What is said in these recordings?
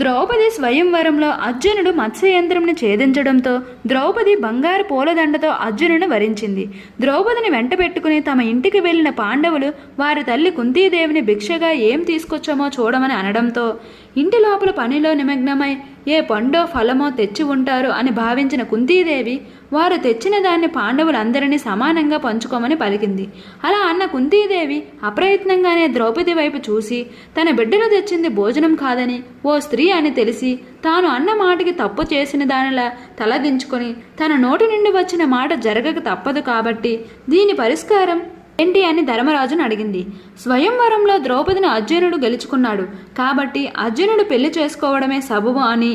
ద్రౌపది స్వయంవరంలో అర్జునుడు మత్స్యయంత్రంను ఛేదించడంతో ద్రౌపది బంగారు పూలదండతో అర్జునుని వరించింది. ద్రౌపదిని వెంట పెట్టుకుని తమ ఇంటికి వెళ్ళిన పాండవులు వారి తల్లి కుంతీదేవిని భిక్షగా ఏం తీసుకొచ్చామో చూడమని అనడంతో ఇంటి లోపల పనిలో నిమగ్నమై ఏ పండో ఫలమో తెచ్చి ఉంటారు అని భావించిన కుంతీదేవి వారు తెచ్చిన దాన్ని పాండవులందరినీ సమానంగా పంచుకోమని పలికింది. అలా అన్న కుంతీదేవి అప్రయత్నంగానే ద్రౌపది వైపు చూసి తన బిడ్డలు తెచ్చింది భోజనం కాదని ఓ స్త్రీ అని తెలిసి తాను అన్న మాటకి తప్పు చేసిన దానిలా తలదించుకొని తన నోటి నుండి వచ్చిన మాట జరగక తప్పదు కాబట్టి దీని పరిష్కారం ఏంటి అని ధర్మరాజును అడిగింది. స్వయంవరంలో ద్రౌపదిని అర్జునుడు గెలుచుకున్నాడు. కాబట్టి అర్జునుడు పెళ్ళి చేసుకోవడమే సబబు అని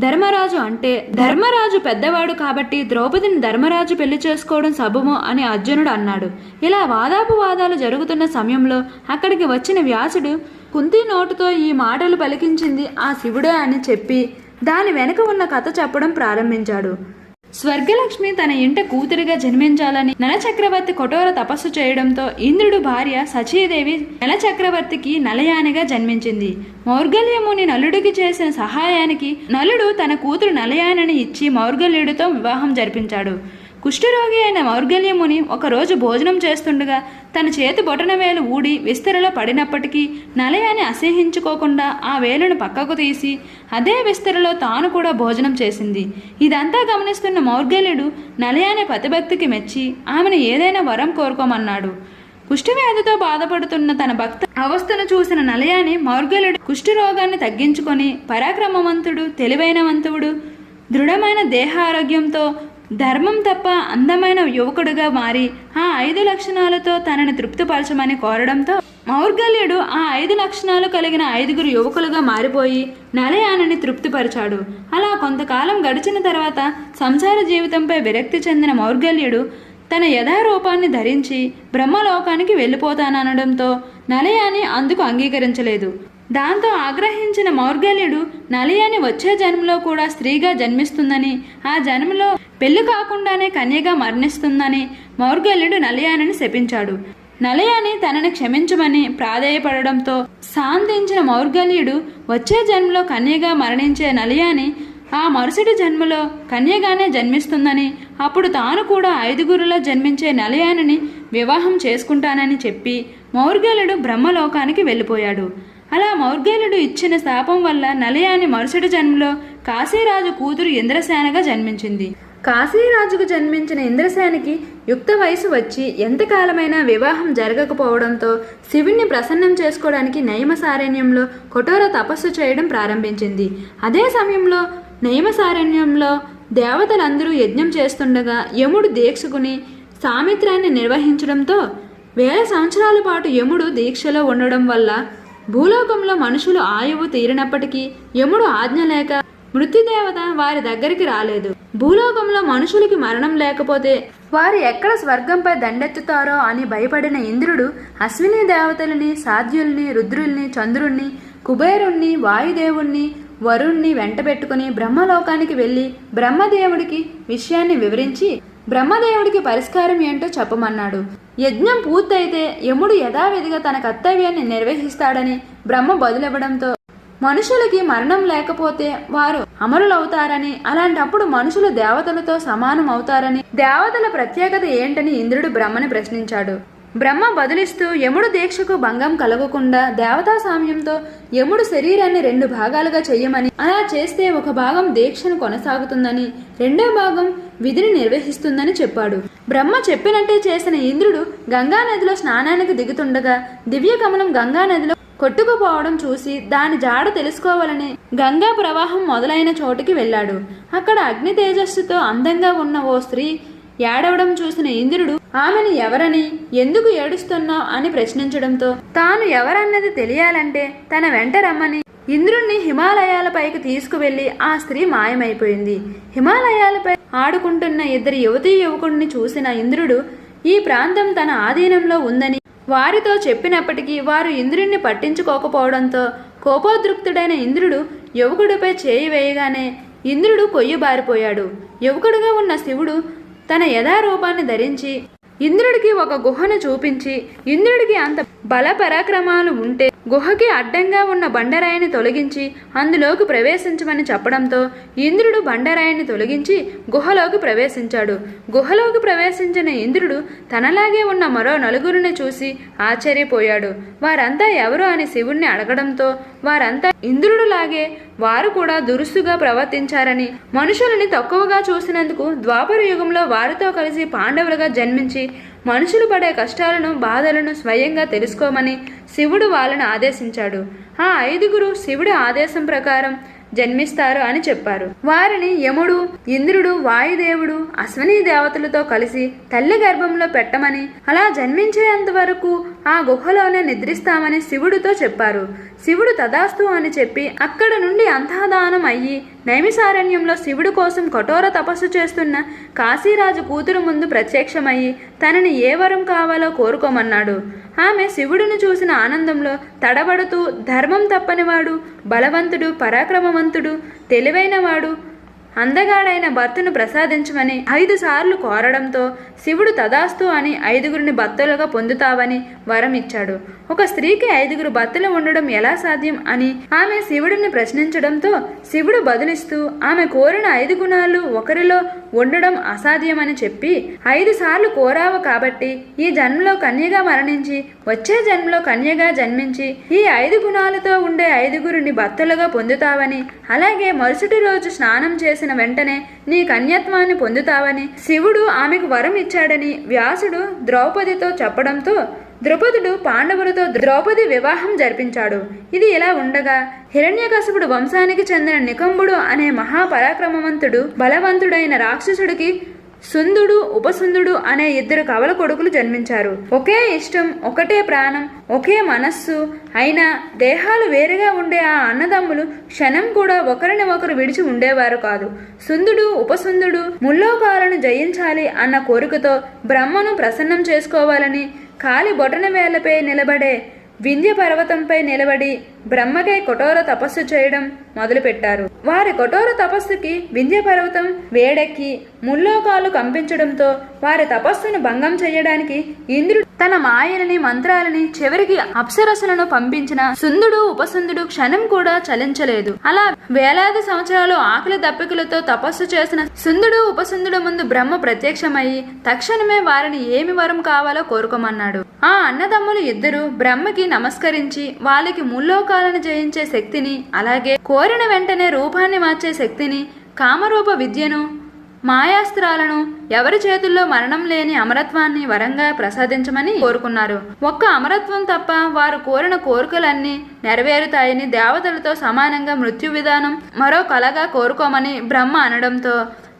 ధర్మరాజు అంటే ధర్మరాజు పెద్దవాడు కాబట్టి ద్రౌపదిని ధర్మరాజు పెళ్ళి చేసుకోవడం సబము అని అర్జునుడు అన్నాడు. ఇలా వాదాపు వాదాలు జరుగుతున్న సమయంలో అక్కడికి వచ్చిన వ్యాసుడు కుంతి నోటుతో ఈ మాటలు పలికించింది ఆ శివుడే అని చెప్పి దాని వెనుక ఉన్న కథ చెప్పడం ప్రారంభించాడు. స్వర్గలక్ష్మి తన ఇంట కూతురిగా జన్మించాలని నలచక్రవర్తి కఠోర తపస్సు చేయడంతో ఇంద్రుడు భార్య సచీదేవి నలచక్రవర్తికి నలయానిగా జన్మించింది. మౌర్గల్యముని నలుడికి చేసిన సహాయానికి నలుడు తన కూతురు నలయానని ఇచ్చి మౌర్గల్యుడితో వివాహం జరిపించాడు. కుష్ఠరోగి అయిన మౌర్గల్యముని ఒకరోజు భోజనం చేస్తుండగా తన చేతి బొటనవేలు ఊడి విస్తరలో పడినప్పటికీ నలయాన్ని అసహించుకోకుండా ఆ వేలును పక్కకు తీసి అదే విస్తరలో తాను కూడా భోజనం చేసింది. ఇదంతా గమనిస్తున్న మౌర్గల్యుడు నలయాని పతిభక్తికి మెచ్చి ఆమెను ఏదైనా వరం కోరుకోమన్నాడు. కుష్ఠవ్యాధితో బాధపడుతున్న తన భక్త అవస్థను చూసిన నలయాని మౌర్గలుడు కుష్ఠరోగాన్ని తగ్గించుకొని పరాక్రమవంతుడు తెలివైనవంతుడు దృఢమైన దేహారోగ్యంతో ధర్మం తప్ప అందమైన యువకుడుగా మారి ఆ ఐదు లక్షణాలతో తనని తృప్తిపరచమని కోరడంతో మౌర్గల్యుడు ఆ ఐదు లక్షణాలు కలిగిన ఐదుగురు యువకులుగా మారిపోయి నలయానని తృప్తిపరిచాడు. అలా కొంతకాలం గడిచిన తర్వాత సంసార జీవితంపై విరక్తి చెందిన మౌర్గల్యుడు తన యథారూపాన్ని ధరించి బ్రహ్మలోకానికి వెళ్ళిపోతాననడంతో నలయాని అందుకు అంగీకరించలేదు. దాంతో ఆగ్రహించిన మౌర్గల్యుడు నలయాని వచ్చే జన్మలో కూడా స్త్రీగా జన్మిస్తుందని ఆ జన్మలో పెళ్ళి కాకుండానే కన్యగా మరణిస్తుందని మౌర్గల్యుడు నలయానిని శపించాడు. నలయాని తనని క్షమించమని ప్రాధేయపడడంతో శాంతించిన మౌర్గల్యుడు వచ్చే జన్మలో కన్యగా మరణించే నలయాని ఆ మరుసటి జన్మలో కన్యగానే జన్మిస్తుందని అప్పుడు తాను కూడా ఐదుగురులో జన్మించే నలయానిని వివాహం చేసుకుంటానని చెప్పి మౌర్గల్యుడు బ్రహ్మలోకానికి వెళ్ళిపోయాడు. అలా మౌర్గల్యుడు ఇచ్చిన శాపం వల్ల నలయాని మరుసటి జన్మలో కాశీరాజు కూతురు ఇంద్రసేనగా జన్మించింది. కాశీరాజుకు జన్మించిన ఇంద్రసేనకి యుక్త వయసు వచ్చి ఎంతకాలమైనా వివాహం జరగకపోవడంతో శివుణ్ణి ప్రసన్నం చేసుకోవడానికి నయమసారణ్యంలో కఠోర తపస్సు చేయడం ప్రారంభించింది. అదే సమయంలో నయమసారణ్యంలో దేవతలందరూ యజ్ఞం చేస్తుండగా యముడు దీక్షకుని సామిత్రాన్ని నిర్వహించడంతో వేల సంవత్సరాల పాటు యముడు దీక్షలో ఉండడం వల్ల భూలోకంలో మనుషులు ఆయువు తీరినప్పటికీ యముడు ఆజ్ఞ లేక మృత్యుదేవత వారి దగ్గరికి రాలేదు. భూలోకంలో మనుషులకి మరణం లేకపోతే వారు ఎక్కడ స్వర్గంపై దండెత్తుతారో అని భయపడిన ఇంద్రుడు అశ్విని దేవతలని సాధ్యుల్ని రుద్రుల్ని చంద్రుణ్ణి కుబేరుణ్ణి వాయుదేవుణ్ణి వరుణ్ణి వెంటబెట్టుకుని బ్రహ్మలోకానికి వెళ్ళి బ్రహ్మదేవుడికి విషయాన్ని వివరించి బ్రహ్మదేవుడికి పరిష్కారం ఏంటో చెప్పమన్నాడు. యజ్ఞం పూర్తయితే యముడు యథావిధిగా తన కర్తవ్యాన్ని నిర్వహిస్తాడని బ్రహ్మ బదులివ్వడంతో మనుషులకి మరణం లేకపోతే వారు అమరులవుతారని అలాంటప్పుడు మనుషులు దేవతలతో సమానం అవుతారని దేవతల ప్రత్యేకత ఏంటని ఇంద్రుడు బ్రహ్మని ప్రశ్నించాడు. బ్రహ్మ బదులిస్తూ యముడు దీక్షకు భంగం కలగకుండా దేవతా సామ్యంతో యముడు శరీరాన్ని రెండు భాగాలుగా చెయ్యమని అలా చేస్తే ఒక భాగం దీక్షను కొనసాగుతుందని రెండో భాగం విధిని నిర్వహిస్తుందని చెప్పాడు. బ్రహ్మ చెప్పినట్టే చేసిన ఇంద్రుడు గంగా నదిలో స్నానానికి దిగుతుండగా దివ్య కమలం గంగా నదిలో కొట్టుకుపోవడం చూసి దాని జాడ తెలుసుకోవాలని గంగా ప్రవాహం మొదలైన చోటికి వెళ్ళాడు. అక్కడ అగ్ని తేజస్సుతో అందంగా ఉన్న ఓ స్త్రీ ఏడవడం చూసిన ఇంద్రుడు ఆమెను ఎవరని ఎందుకు ఏడుస్తున్నావు? అని ప్రశ్నించడంతో తాను ఎవరన్నది తెలియాలంటే తన వెంట రమ్మని ఇంద్రుణ్ణి హిమాలయాలపైకి తీసుకువెళ్ళి ఆ స్త్రీ మాయమైపోయింది. హిమాలయాలపై ఆడుకుంటున్న ఇద్దరు యువతీ యువకుడిని చూసిన ఇంద్రుడు ఈ ప్రాంతం తన ఆధీనంలో ఉందని వారితో చెప్పినప్పటికీ వారు ఇంద్రుణ్ణి పట్టించుకోకపోవడంతో కోపోద్రుక్తుడైన ఇంద్రుడు యువకుడిపై చేయి వేయగానే ఇంద్రుడు కొయ్యబారిపోయాడు యువకుడుగా ఉన్న శివుడు తన యథారూపాన్ని ధరించి ఇంద్రుడికి ఒక గుహను చూపించి ఇంద్రుడికి అంత బల పరాక్రమాలు ఉంటే గుహకి అడ్డంగా ఉన్న బండరాయిని తొలగించి అందులోకి ప్రవేశించమని చెప్పడంతో ఇంద్రుడు బండరాయిని తొలగించి గుహలోకి ప్రవేశించాడు. గుహలోకి ప్రవేశించిన ఇంద్రుడు తనలాగే ఉన్న మరో నలుగురిని చూసి ఆశ్చర్యపోయాడు. వారంతా ఎవరు అని శివుణ్ణి అడగడంతో వారంతా ఇంద్రుడులాగే వారు కూడా దురుస్తుగా ప్రవర్తించారని మనుషులని తక్కువగా చూసినందుకు ద్వాపర యుగంలో వారితో కలిసి పాండవులుగా జన్మించి మనుషులు పడే కష్టాలను బాధలను స్వయంగా తెలుసుకోమని శివుడు వాళ్ళను ఆదేశించాడు. ఆ ఐదుగురు శివుడి ఆదేశం ప్రకారం జన్మిస్తారు అని చెప్పారు. వారిని యముడు ఇంద్రుడు వాయుదేవుడు అశ్వనీ దేవతలతో కలిసి తల్లి గర్భంలో పెట్టమని అలా జన్మించేంత వరకు ఆ గుహలోనే నిద్రిస్తామని శివుడితో చెప్పారు. శివుడు తదాస్తు అని చెప్పి అక్కడ నుండి అంతఃదానం అయ్యి నైమిసారణ్యంలో శివుడి కోసం కఠోర తపస్సు చేస్తున్న కాశీరాజు కూతురు ముందు ప్రత్యక్షమయ్యి తనని ఏ వరం కావాలో కోరుకోమన్నాడు. ఆమె శివుడిని చూసిన ఆనందంలో తడబడుతూ ధర్మం తప్పనివాడు బలవంతుడు పరాక్రమవంతుడు తెలివైనవాడు అందగాడైన భర్తను ప్రసాదించమని ఐదు సార్లు కోరడంతో శివుడు తదాస్తు అని ఐదుగురిని భర్తలుగా పొందుతావని వరం ఇచ్చాడు. ఒక స్త్రీకి ఐదుగురు భర్తలు ఉండడం ఎలా సాధ్యం అని ఆమె శివుడిని ప్రశ్నించడంతో శివుడు బదులిస్తూ ఆమె కోరిన ఐదు గుణాలు ఒకరిలో ఉండడం అసాధ్యమని చెప్పి ఐదు సార్లు కోరావు కాబట్టి ఈ జన్మలో కన్యగా మరణించి వచ్చే జన్మలో కన్యగా జన్మించి ఈ ఐదు గుణాలతో ఉండే ఐదుగురిని భర్తలుగా పొందుతావని అలాగే మరుసటి రోజు స్నానం చేసిన వెంటనే నీ కన్యత్వాన్ని పొందుతావని శివుడు ఆమెకు వరం ఇచ్చాడని వ్యాసుడు ద్రౌపదితో చెప్పడంతో ద్రుపదుడు పాండవులతో ద్రౌపది వివాహం జరిపించాడు. ఇది ఇలా ఉండగా హిరణ్యకశపుడు వంశానికి చెందిన నికంబుడు అనే మహాపరాక్రమవంతుడు బలవంతుడైన రాక్షసుడికి సుందుడు ఉపసుందుడు అనే ఇద్దరు కవల కొడుకులు జన్మించారు. ఒకే ఇష్టం ఒకటే ప్రాణం ఒకే మనస్సు. అయినా దేహాలు వేరుగా ఉండే ఆ అన్నదమ్ములు క్షణం కూడా ఒకరిని ఒకరు విడిచి ఉండేవారు కాదు. సుందుడు ఉపసుందుడు ముల్లోకాలను జయించాలి అన్న కోరికతో బ్రహ్మను ప్రసన్నం చేసుకోవాలని కాలి బొటన వేలపై నిలబడే వింధ్య పర్వతంపై నిలబడి బ్రహ్మకై కఠోర తపస్సు చేయడం మొదలుపెట్టారు. వారి కఠోర తపస్సుకి వింధ్య పర్వతం వేడెక్కి ముల్లోకాలు కంపించడంతో వారి తపస్సును భంగం చేయడానికి ఇంద్రుడు తన మాయలని మంత్రాలని చివరికి అప్సరసులను పంపించిన సుందుడు ఉపసుందుడు క్షణం కూడా చలించలేదు. అలా వేలాది సంవత్సరాలు ఆకలి దప్పికలతో తపస్సు చేసిన సుందుడు ఉపసుందుడు ముందు బ్రహ్మ ప్రత్యక్షమయ్యి తక్షణమే వారిని ఏమి వరం కావాలో కోరుకోమన్నాడు. ఆ అన్నదమ్ములు ఇద్దరు బ్రహ్మకి నమస్కరించి వాళ్ళకి ముల్లోకాలను జయించే శక్తిని అలాగే కోరిన వెంటనే రూపాన్ని మార్చే శక్తిని కామరూప విద్యను మాయాస్త్రాలను ఎవరి చేతుల్లో మరణం లేని అమరత్వాన్ని వరంగా ప్రసాదించమని కోరుకున్నారు. ఒక్క అమరత్వం తప్ప వారు కోరిన కోరికలన్నీ నెరవేరుతాయని దేవతలతో సమానంగా మృత్యు విధానం మరో కలగా కోరుకోమని బ్రహ్మ అనడంతో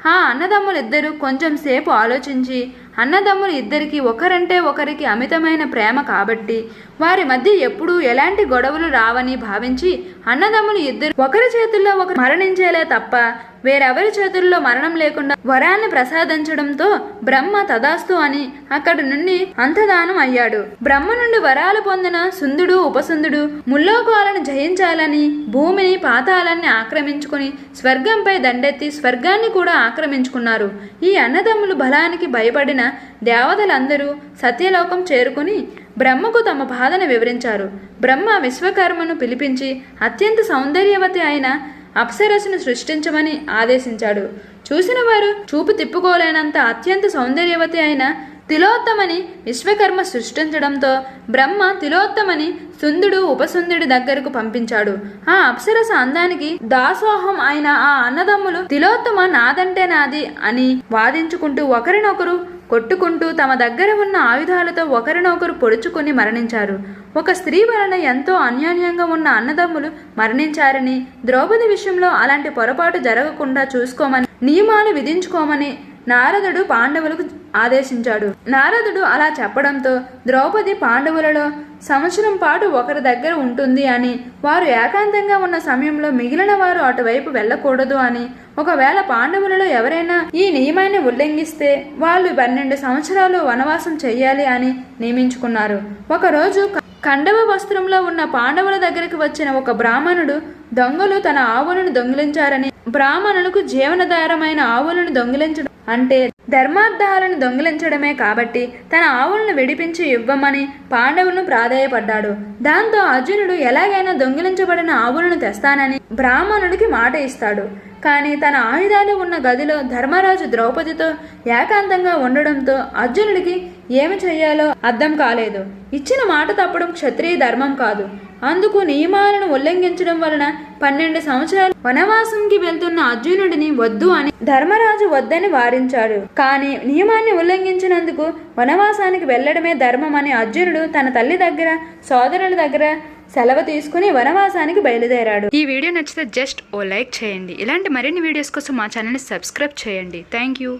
ఆ అన్నదమ్ములిద్దరూ కొంచెం సేపు ఆలోచించి అన్నదమ్ములు ఇద్దరికి ఒకరంటే ఒకరికి అమితమైన ప్రేమ కాబట్టి వారి మధ్య ఎప్పుడూ ఎలాంటి గొడవలు రావని భావించి అన్నదమ్ములు ఇద్దరు ఒకరి చేతుల్లో ఒకరు మరణించేలే తప్ప వేరెవరి చేతుల్లో మరణం లేకుండా వరాన్ని ప్రసాదించడంతో బ్రహ్మ తదాస్తు అని అక్కడి నుండి అంతదానం అయ్యాడు. బ్రహ్మ నుండి వరాలు పొందిన సుందుడు ఉపసుందుడు ముల్లోకాలను జయించాలని భూమిని పాతాలాన్ని ఆక్రమించుకుని స్వర్గంపై దండెత్తి స్వర్గాన్ని కూడా ఆక్రమించుకున్నారు. ఈ అన్నదమ్ములు బలానికి భయపడిన దేవతలందరూ సత్యలోకం చేరుకుని బ్రహ్మకు తమ బాధను వివరించారు. బ్రహ్మ విశ్వకర్మను పిలిపించి అత్యంత సౌందర్యవతి అయిన అప్సరసును సృష్టించమని ఆదేశించాడు. చూసిన వారు చూపు తిప్పుకోలేనంత అత్యంత సౌందర్యవతి అయిన తిలోత్తమని విశ్వకర్మ సృష్టించడంతో బ్రహ్మ తిలోత్తమని సుందుడు ఉపసుందుడి దగ్గరకు పంపించాడు. ఆ అప్సరస అందానికి దాసోహం అయిన ఆ అన్నదమ్ములు తిలోత్తమ నాదంటే నాది అని వాదించుకుంటూ ఒకరినొకరు కొట్టుకుంటూ తమ దగ్గర ఉన్న ఆయుధాలతో ఒకరినొకరు పొడుచుకుని మరణించారు. ఒక స్త్రీ వలన ఎంతో అన్యోన్యంగా ఉన్న అన్నదమ్ములు మరణించారని ద్రౌపది విషయంలో అలాంటి పొరపాటు జరగకుండా చూసుకోమని నియమాలు విధించుకోమని నారదుడు పాండవులకు ఆదేశించాడు. నారదుడు అలా చెప్పడంతో ద్రౌపది పాండవులలో సంవత్సరం పాటు ఒకరి దగ్గర ఉంటుంది అని వారు ఏకాంతంగా ఉన్న సమయంలో మిగిలిన వారు అటువైపు వెళ్ళకూడదు అని. ఒకవేళ పాండవులలో ఎవరైనా ఈ నియమాన్ని ఉల్లంఘిస్తే వాళ్ళు పన్నెండు సంవత్సరాలు వనవాసం చెయ్యాలి అని నియమించుకున్నారు. ఒకరోజు కండవ వస్త్రంలో ఉన్న పాండవుల దగ్గరికి వచ్చిన ఒక బ్రాహ్మణుడు దొంగలు తన ఆవులను దొంగిలించారని బ్రాహ్మణులకు జీవనధారమైన ఆవులను దొంగిలించడం అంటే ధర్మార్థాలను దొంగిలించడమే కాబట్టి తన ఆవులను విడిపించి ఇవ్వమని పాండవులను ప్రాధేయపడ్డాడు. దాంతో అర్జునుడు ఎలాగైనా దొంగిలించబడిన ఆవులను తెస్తానని బ్రాహ్మణుడికి మాట ఇస్తాడు. కానీ తన ఆయుధాలు ఉన్న గదిలో ధర్మరాజు ద్రౌపదితో ఏకాంతంగా ఉండడంతో అర్జునుడికి ఏమి చేయాలో అర్థం కాలేదు. ఇచ్చిన మాట తప్పడం క్షత్రియ ధర్మం కాదు. అందుకు నియమాలను ఉల్లంఘించడం వలన పన్నెండు సంవత్సరాలు వనవాసంకి వెళ్తున్న అర్జునుడిని వద్దు అని ధర్మరాజు వద్దని వారించాడు. కానీ నియమాన్ని ఉల్లంఘించినందుకు వనవాసానికి వెళ్ళడమే ధర్మం అని అర్జునుడు తన తల్లి దగ్గర సోదరుల దగ్గర సెలవు తీసుకుని వనవాసానికి బయలుదేరాడు. ఈ వీడియో నచ్చితే జస్ట్ ఓ లైక్ చేయండి. ఇలాంటి మరిన్ని వీడియోస్ కోసం మా ఛానల్ని సబ్స్క్రైబ్ చేయండి. Thank you.